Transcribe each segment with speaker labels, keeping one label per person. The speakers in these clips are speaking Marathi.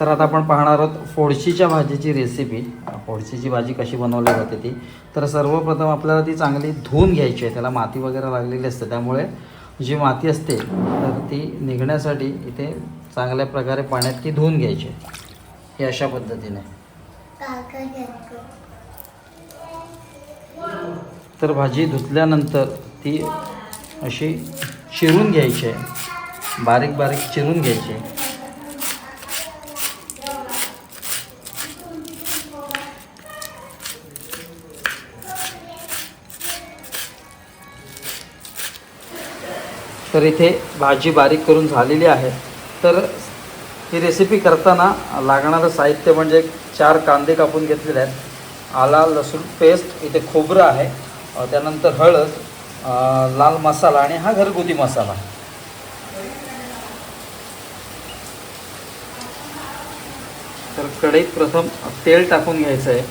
Speaker 1: तर आता आपण पाहणार आहोत फोडशीच्या भाजीची रेसिपी फोडशीची भाजी कशी बनवली जाते ती. तर सर्वप्रथम आपल्याला ती चांगली धुवून घ्यायची आहे. त्याला माती वगैरे लागलेली असते. त्यामुळे जी माती असते तर ती निघण्यासाठी इथे चांगल्या प्रकारे पाण्यात ती धुवून घ्यायची आहे. हे अशा पद्धतीने. तर भाजी धुतल्यानंतर ती अशी चिरून घ्यायची आहे. बारीक बारीक चिरून घ्यायची आहे. तर इथे भाजी बारीक करून झालेली आहे. तर ही रेसिपी करताना लागणारं साहित्य म्हणजे चार कांदे कापून घेतलेले आहेत. आला लसूण पेस्ट इथे खोबरं आहे. त्यानंतर हळद लाल मसाला आणि हा घरगुती मसाला. तर कढईत प्रथम तेल टाकून घ्यायचं आहे.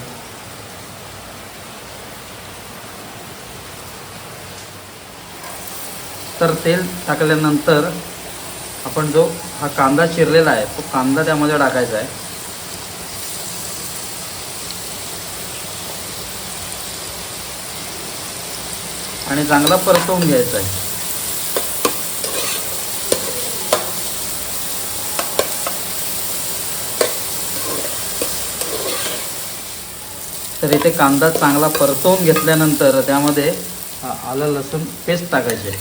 Speaker 1: तर तेल टाकल्यानंतर आपण जो हा कांदा चिरलेला आहे तो कांदा त्यामध्ये टाकायचा आहे. आणि चांगला परतवून घ्यायचा आहे. तर इथे कांदा चांगला परतवून घेतल्यानंतर त्यामध्ये आलं लसूण पेस्ट टाकायची.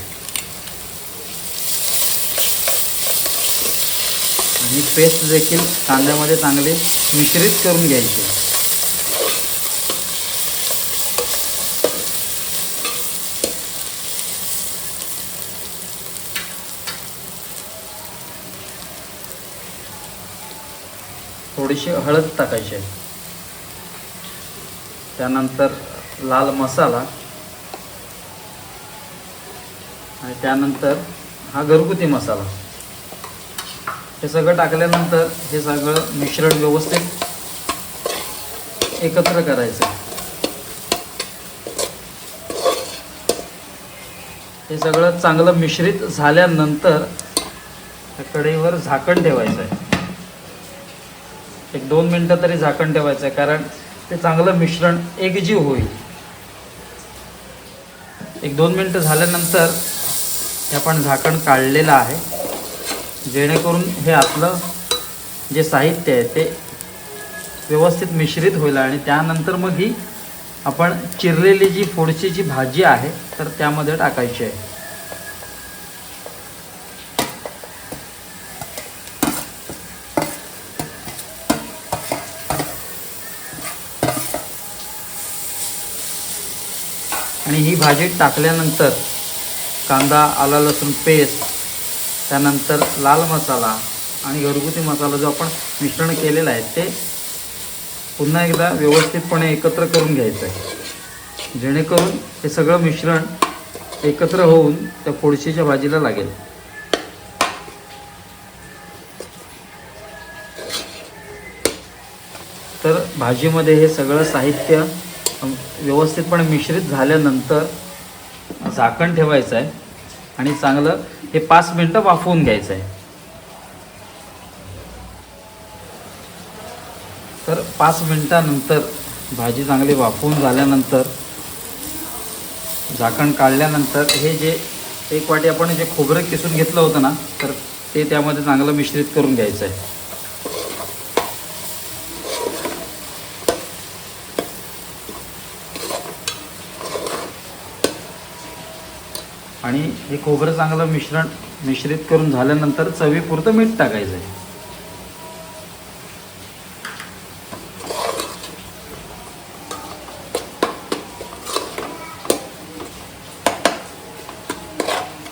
Speaker 1: आणि पेस्ट देखील कांद्यामध्ये चांगली मिश्रित करून घ्यायची. थोडीशी हळद टाकायची आहे. त्यानंतर लाल मसाला आणि त्यानंतर हा घरगुती मसाला. हे सगळं टाकल्यानंतर हे सगळं मिश्रण व्यवस्थित एकत्र करायचं. हे सगळं चांगलं मिश्रित झाल्यानंतर त्या कढईवर झाकण ठेवायचं आहे. एक दोन मिनटं तरी झाकण ठेवायचं आहे कारण ते चांगलं मिश्रण एकजीव होईल. एक दोन मिनटं झाल्यानंतर हे आपण झाकण काढलेलं आहे. जेणेकरून हे आपलं जे साहित्य आहे ते व्यवस्थित मिश्रित होईल आणि त्यानंतर मग ही आपण चिरलेली जी फोडची जी भाजी आहे तर त्यामध्ये टाकायची आहे. आणि ही भाजी टाकल्यानंतर कांदा आला लसूण पेस्ट त्यानंतर लाल मसाला आणि घरगुती मसाला जो आपण मिश्रण केलेलं आहे ते पुन्हा एकदा व्यवस्थितपणे एकत्र करून घ्यायचं आहे. जेणेकरून हे सगळं मिश्रण एकत्र होऊन त्या फोडशीच्या भाजीला लागेल. तर भाजीमध्ये हे सगळं साहित्य व्यवस्थितपणे मिश्रित झाल्यानंतर झाकण ठेवायचं आहे. आणि चांगलं हे पाच मिनटं वाफवून घ्यायचं आहे. तर पाच मिनटानंतर भाजी चांगली वाफवून झाल्यानंतर झाकण काढल्यानंतर हे जे एक वाटी आपण जे खोबरं किसून घेतलं होतं ना तर ते त्यामध्ये चांगलं मिश्रित करून घ्यायचं आहे. आणि हे खोबरं चांगलं मिश्रण मिश्रित करून झाल्यानंतर चवीपुरतं मीठ टाकायचं आहे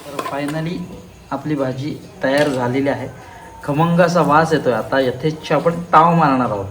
Speaker 1: तर फायनली आपली भाजी तयार झालेली आहे. खमंगाचा वास येतोय. आता यथेच्छ आपण ताव मारणार आहोत.